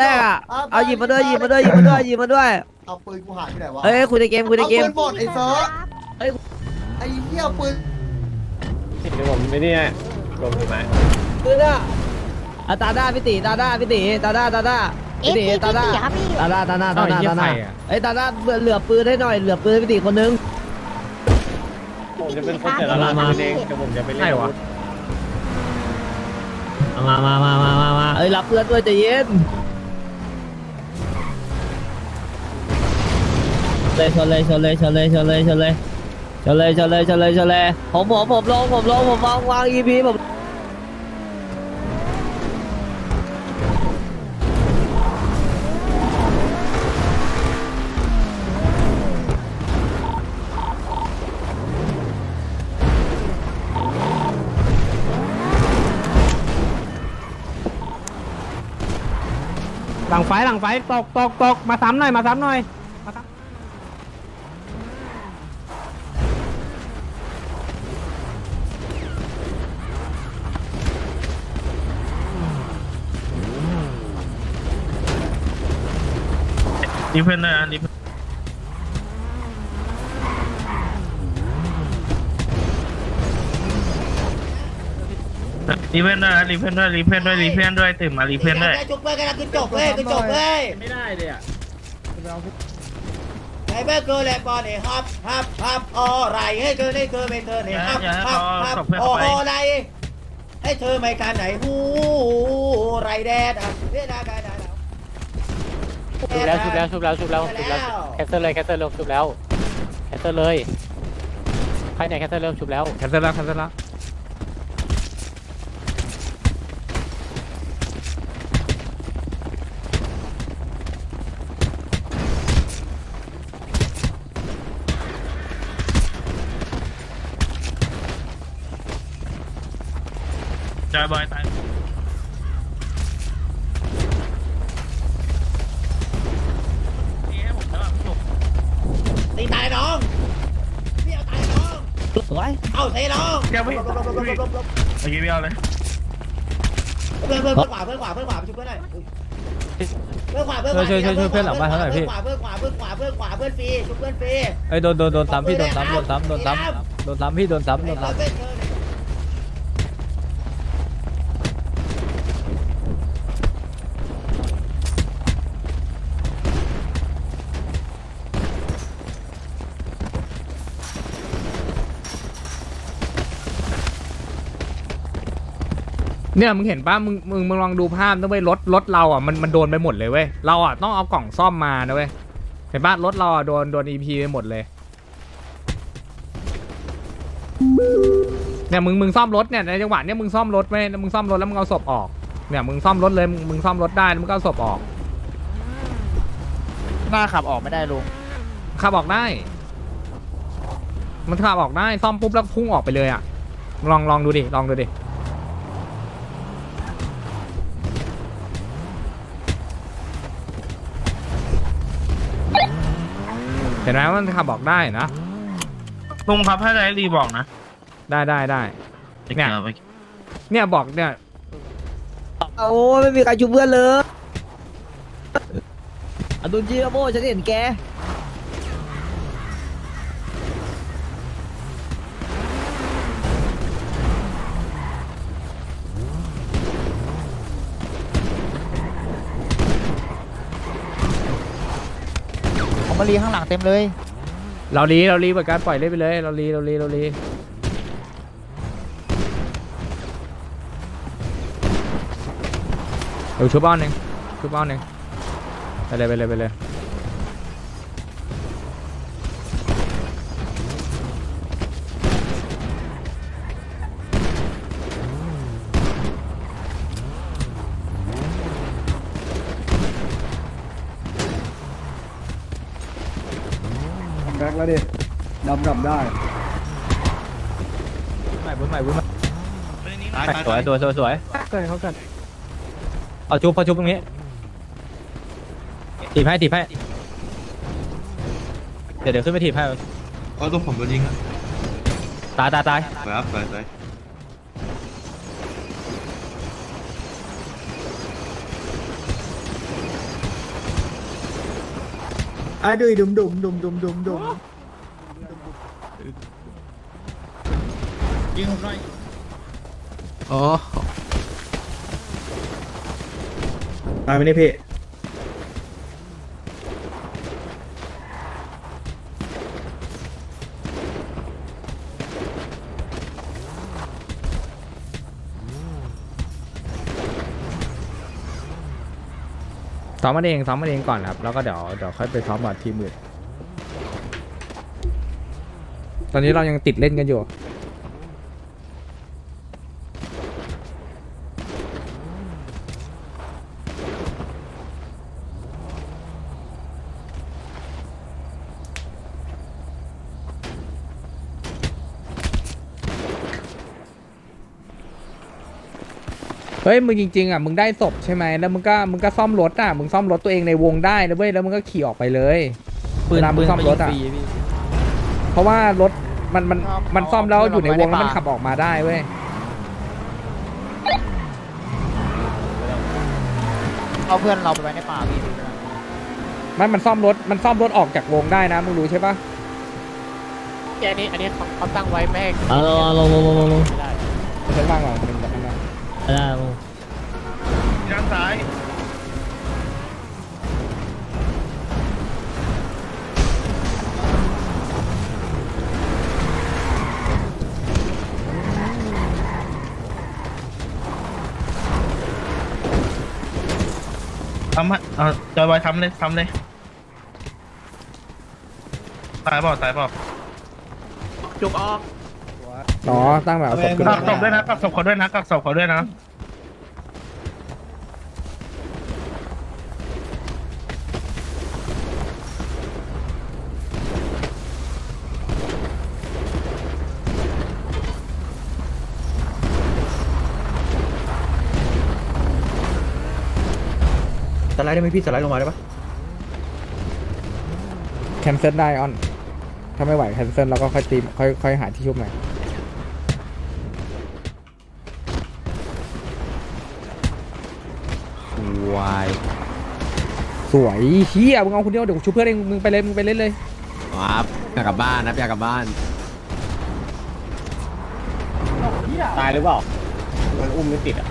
แรกอะ เอาหยิบมาด้วยหยิบมาด้วยหยิบมาด้วยหยิบมาด้วย เอาปืนกูหายไปไหนวะ เฮ้ยคุยในเกมคุยในเอาเกมปืนหมดไอ้เซิร์ฟเฮ้ย ไอ้เหี้ยปืนเดี๋ยวผมไม่ได้ลงถูกไหมปืนอะอะตาด้าพี่ตีตาด้าพี่ตีตาด้าตาด้าพี่ตีตาด้าครับพี่ตาด้าตาด้าตาด้าตาด้าเฮ้ยตาด้าเหลือปืนให้หน่อยเหลือปืนให้พี่ตีคนนึงผมจะเป็นคนแต่ละร้านเองแต่ผมจะไปเล่นอาวุธมามามามามามาเอ้ยรับเพื่อนด้วยใจเย็น เลยชนเลยชนเลยชนเลยชนเลยชนเลยชนเลยชนเลยชนเลยชนเลยผมผมผมลงผมลงผมวางวาง EP ผมหลังไฟหลังไฟตกตกตกมาซ้ำหน่อยมาซ้ำหน่อย มาซ้รีเพื่อนนะรีเพื่อนรีเพื่อนด้วยรีเพื่อนด้วยรีเพื่อนด้วยรีเพื่อนด้วยตื่นมารีเพื่อนด้วยจุกเพื่อนกันนะคือจบเว้ยคือจบเว้ยไม่ได้เลยอะไอ้เบอร์เกอร์แลบอลเนี่ยฮับฮับฮับออไรให้เธอได้เธอไม่เธอเนี่ยฮับฮับฮับออไรให้เธอไม่การไหนหูไรแดดอะเรียกได้ได้ได้ ชุบแล้วชุบแล้วชุบแล้วชุบแล้วชุบแล้วแคสเซิลเลยแคสเซิลเริ่มชุบแล้วแคสเซิลเลยใครเนี่ยแคสเซิลเริ่มชุบแล้วแคสเซิลแล้วแคสเซิลแล้วจอยบอย สวยเอาเทน้องเดี๋ยวพี่ลบลบลบลบลบลบลบเมื่อกี้พี่เอาเลยเพื่อนเพื่อนเพื่อนขวาเพื่อนขวาเพื่อนขวาไปช่วยเพื่อนหน่อยเพื่อนขวาเพื่อนขวาช่วยช่วยช่วยเพื่อนหลังบ้านเขาหน่อยพี่เพื่อนขวาเพื่อนขวาเพื่อนขวาเพื่อนฟรีช่วยเพื่อนฟรีเอ้ยโดนโดนโดนซ้ำพี่โดนซ้ำโดนซ้ำโดนซ้ำโดนซ้ำพี่โดนซ้ำโดนซ้ำ เนี่ยมึงเห็นป่ะมึงมึงมึงลองดูภาพนะเว้ยรถรถเราอะมันมันโดนไปหมดเลยเว้ยเราอะต้องเอากล่องซ่อมมานะเว้ยเห็นป่ะรถเราอะโดนโดน EP ไปหมดเลยเนี่ยมึงมึงซ่อมรถเนี่ยในจังหวะเนี่ยมึงซ่อมรถไว้แล้วมึงซ่อมรถแล้วมึงเอาศพออกเนี่ยมึงซ่อมรถเลยมึงมึงซ่อมรถได้แล้วมึงก็เอาศพออกหน้าขับออกไม่ได้ลุงขับออกได้ มันขับออกได้ซ่อมปุ๊บแล้วพุ่งออกไปเลยอะลองลองดูดิลองดูดิ ห็นไหมว่ามันขับออกได้นะ ลุงครับถ้าได้รีบอกนะได้ได้ได้ เนี่ย อาไปเนี่ยบอกเนี่ยโอ้ไม่มีใครชุบเพื่อนเลยอดุลจิโมฉันเห็นแก มารีข้างหลังเต็มเลย เราลีเราลีเหมือนกันปล่อยเล่นไปเลยเราลีเราลีเราลีเดี๋ยวชุบบ้านหนึ่งชุบบ้านหนึ่งไปเลยไปเลยไปเลย แบ็คแล้วดิดำดำได้ ใหม่บุ้นใหม่บุ้นใหม่ตายสวยสวยสวยสวยเกิดเขาเกิดเอาชุบพอชุบตรงนี้ถีบให้ถีบให้เดี๋ยวเดี๋ยวขึ้นไปถีบให้ก็ตัวผมโดนยิงอะตายตายตายไปครับไปไปถอะดุยดุมดุมดุมดุมดุมดุม ยิงผมหน่อยอ๋อตายไปนี่พี่ ซ้อมมันเองซ้อมมันเองก่อนครับ แล้วก็เดี๋ยวเดี๋ยวค่อยไปซ้อมกับทีมอื่นตอนนี้เรายังติดเล่นกันอยู่ ฮ้ยมึงจริงๆอะมึงได้ศพใช่ไหมแล้วมึงก็มึงก็ซ่อมรถอะมึงซ่อมรถตัวเองในวงได้นะเว้ยแล้วมึงก็ขี่ออกไปเลยปืนเวลามึปืงนซ่อมไปรยิถงอะฟรีพี่เพราะว่ารถมันมันเอามันซ่อมแล้วอยู่ในวงแล้วเอามันขับออกมาได้เว้ยเอาเพื่อนเราไปไว้ในป่าพี่ดูนะมันมันซ่อมรถมันซ่อมรถออกจากวงได้นะมึงรู้ใช่ปะอันนี้อันนี้เขาเขาตั้งไว้ไม่ให้เอาลงเอาลงลงลงลงลงไม่ได้ไม่ใช่ว่างหรอกมันแบบนั้นนะ ได้ลงด้านซ้ายทำให้เอาจอยบอยทำเลยทำเลยตายเปล่าตายเปล่าจุกออก อ๋อตั้งแบบเอาศพขึ้นกัมากศพด้วยนะกักศพเขาด้วยนะกักศพเขาด้วยนะสไลด์ได้ไหมพี่สไลด์ลงมาได้ปะแคนเซิลได้ออน ถ้าไม่ไหวแคนเซิลแล้วก็ค่อยตีค่อยค่อยหาที่ชุบใหม่วาย สวยเฮียมึงเอาคนเดียวเดี๋ยวกูชุบเพื่อนเองมึงไปเลยมึงไปเล่นเลยครับอยากกลับบ้านนะอยากกลับบ้าน ตายหรือเปล่า มันอุ้มไม่ติดอะ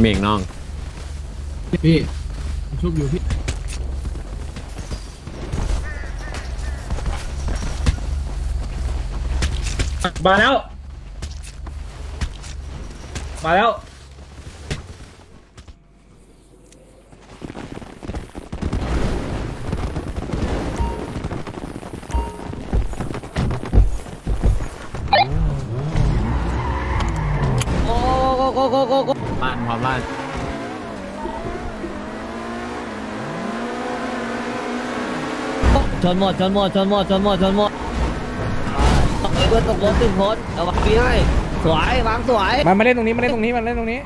ไม่เมงน้อง พี่ชุบอยู่พี่มาแล้ว มาแล้ว บ้านพร้อมบ้าน ชนหมดชนหมดชนหมดชนหมดชนหมดเพื่อนตกรถตึงคนเอาวางพี่ให้ สวยวางสวย มามาเล่นตรงนี้มาเล่นตรงนี้มาเล่นตรงนี้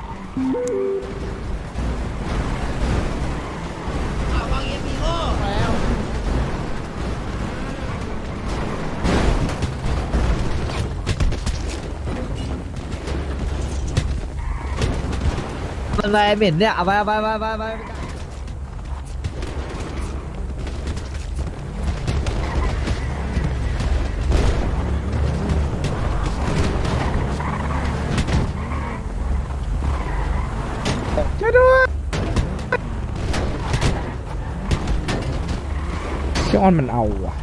ไปเหม็นเนี่ยเอาไปเอาไปไปไปไปช่วยด้วยเชื่อออนมันเอาว่ะ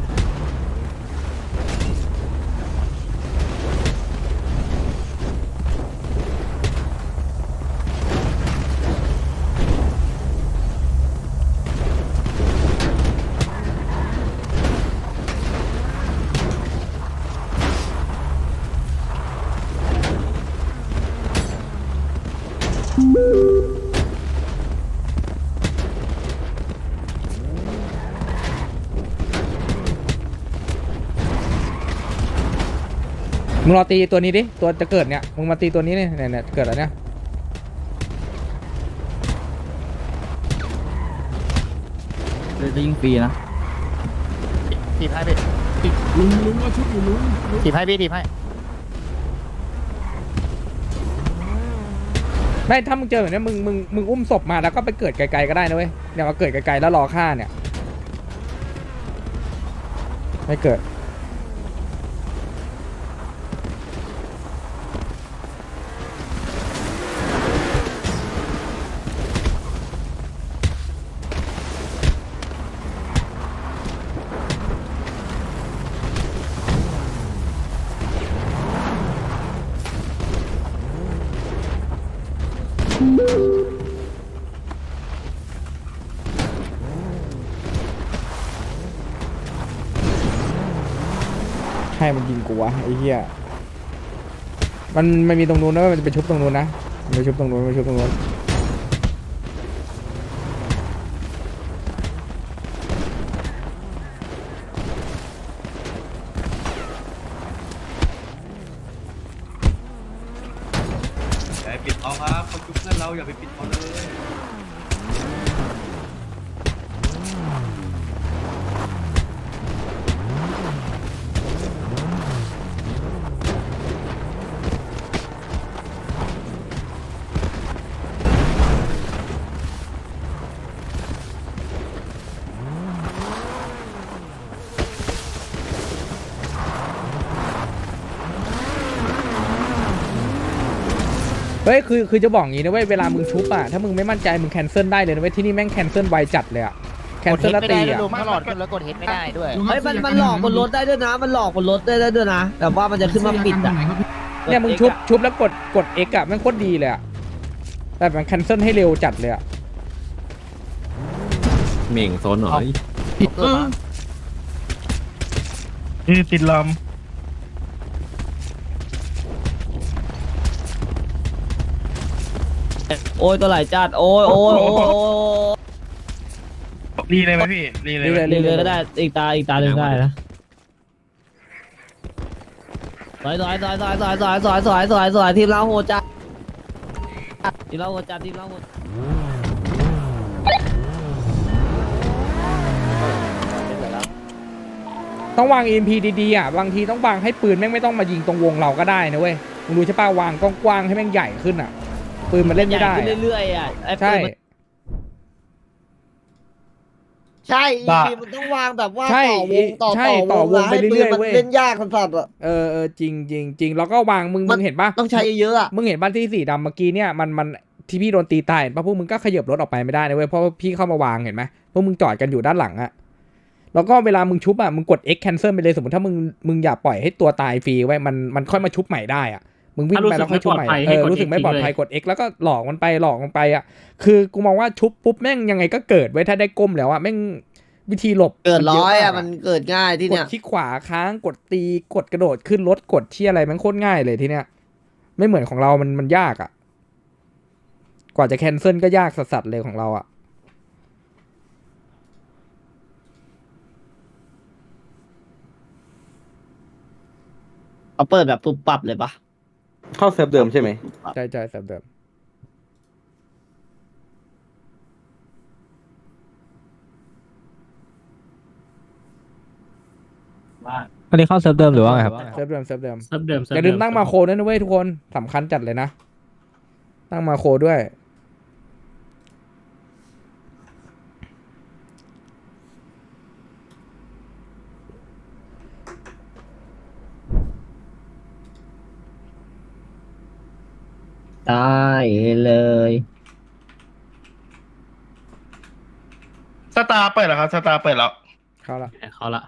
มึงรอตีตัวนี้ดิ ตัวจะเกิดเนี่ย มึงมาตีตัวนี้เนี่ยเนี่ยเนี่ยเกิดแล้วเนี่ย จะยิงฟรีนะถีบให้พี่ลุงลุงว่าชุดอยู่ลุงถีบให้พี่ถีบให้ไม่ถ้ามึงเจอแบบเนี้ยมึงมึงมึงอุ้มศพมาแล้วก็ไปเกิดไกลๆก็ได้นะเว้ยเนี่ยมาเกิดไกลๆแล้วรอฆ่าเนี่ย ไม่เกิด ให้มันยิงกูวะไอ้เหี้ยมันมันมีตรงนู้นนะมันจะไปชุบตรงนู้นนะมันไปชุบตรงนู้นมันไปชุบตรงนู้น ฮ้ยคือคือจะบอกอย่างงี้นะเว้ยเวลามึงชุบอะถ้ามึงไม่มั่นใจมึงแคนเซิลได้เลยนะเว้ยที่นี่แม่งแคนเซิลไวจัดเลยอะแคนกดเซิเฮลดแล้วไม่ตีได้ด้วยอะลุงถ้าหลอดขึ้นแล้วกดเฮดไม่ได้ด้วย เฮ้ยมันมันหลอกบนรถได้ด้วยนะ มันหลอกบนรถได้ด้วยนะแบบว่ามันจะขึ้นมาปิดอะเนี่ยมึงชุบชุบแล้วกดกด X อะแม่งโคตรดีเลยอะแต่มันแคนเซิลให้เร็วจัดเลยอะเหม่งโซนหน่อยนี่ติดล โอ้ยตัวไหลจัดโอ้ยโอ้ยโอ้ยโอ้ยำรีเลยไหมพี่รีเลยไหมเรื่อยๆก็ได้อีกตาอีกตาหนึ่งได้นะสวยสวยสวยสวยสวยสวยสวยสวยสวยสวยทีมเราโหดจัดทีมเราโหดจัดทีมเราโหดต้องวาง EMP ดีๆอะบางทีต้องวางให้ปืนแม่งไม่ต้องมายิงตรงวงเราก็ได้นะเว้ยมึงดูใช่ป่ะวางกว้างๆให้แม่งใหญ่ขึ้นอะ ปืนมันเล่นไม่ได้ใหญ่ขึ้นอะเรื่อยๆอะไอ้ปืใช่ นมันใช่บ้ามันต้องวางแบบว่าใช่ต่อวงต่อใช่ต่ต่ออววงงนะไปให้ปืเรื่นอยๆมันเว้ย เล่นยากสัสๆอะ เออเออจริงจริงจริงแล้วก็วางมึงมัมึน งเห็นป่ะต้องใช้เยอะๆอะ มึงเห็นบ้านที่สีดำเมื่อกี้เนี่ยมันมันที่พี่โดนตีตายเห็นป่ะพวกมึงก็ขยับรถออกไปไม่ได้นะเว้ยเพราะว่าพี่เข้ามาวางเห็นไหมพวกมึงจอดกันอยู่ด้านหลังอะแล้วก็เวลามึงชุบอะมึงกด X cancel ไปเลยสมมติถ้ามึงมึงอย่าปล่อยให้ตัวตายฟรีไว้มันมันค่อยมาชุบใหม่ได้อะ มึงวิ่งไปแล้วค่อยชุบใหม่เออรู้สึกไม่ปลอดภัยกด X แล้วก็หลอกมันไปหลอกมันไปอะคือกูมองว่าชุบปุ๊บแม่งยังไงก็เกิดไว้ยถ้าได้ก้มแล้วอะแม่งวิธีหลบเกิดมัร้อยเะอะมากมันเกิดง่ายที่กเนี่ดยคลิกขวาค้างกดตีกดกระโดดขึ้นรถกดที่อะไรมันโคตรง่ายเลยทีเนี้ยไม่เหมือนของเรามันมันยากอะ่ะ กว่าจะแคนเซิลก็ยากสัสๆเลยของเราอะ่ะเขาเปิดแบบปุบปับเลยปะ เข้าเซิร์ฟเดิมใช่ไหมใช่ใช่แบบเดิมอันนี้เข้าเซิร์ฟเดิมหรือว่าไงครับ เซิร์ฟเดิมเซิร์ฟเดิมเซิร์ฟเดิมอย่าลืมตั้งมาโคด้วยนะเว้ยทุกคนสำคัญจัดเลยนะ ตั้งมาโคด้วย ได้เลย สตาร์เปิดแล้วครับ สตาร์เปิดแล้ว เข้าละเขาละ